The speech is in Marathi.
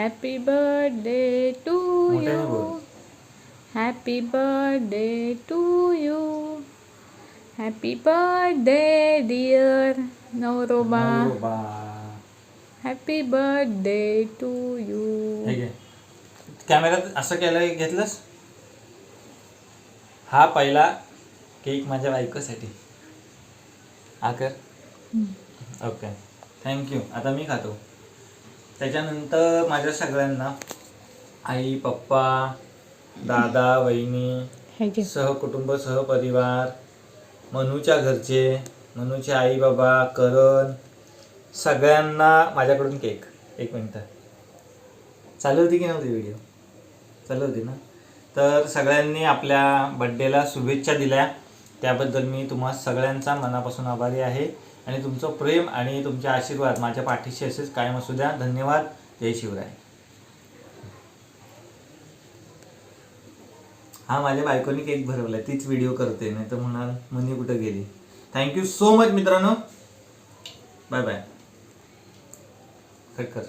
Happy birthday to you. Happy birthday to you happy birthday dear नवरोबा. Happy birthday to you कॅमेऱ्यात असं केलं घेतलंस? हा पहिला केक माझ्या बायकोसाठी. हा कर. ओके थँक्यू आता मी खातो. त्याच्यानंतर माझ्या सगळ्यांना आई पप्पा दादा वहिनी सहकुटुंब सहपरिवार मनूच्या घरचे मनूचे आई बाबा करण सगळ्यांना माझ्याकडून केक. एक मिनटं. चालू होती की नव्हती व्हिडिओ चालू होती ना? तर सगळ्यांनी आपल्या बड्डेला शुभेच्छा दिल्या. त्याबद्दल मी तुम्हा सगळ्यांचा मनापासून आभारी आहे. आणि तुमचं प्रेम आणि तुमचे आशीर्वाद माझ्या पाठीशी असेच कायम असू द्या. धन्यवाद. जय शिवराय. हा माझ्या बायकोनी केक भरवलाय. तीच व्हिडिओ करते. नाही तर म्हणाल मनी कुठं गेली? थँक्यू सो मच मित्रांनो. बाय बाय कट कर.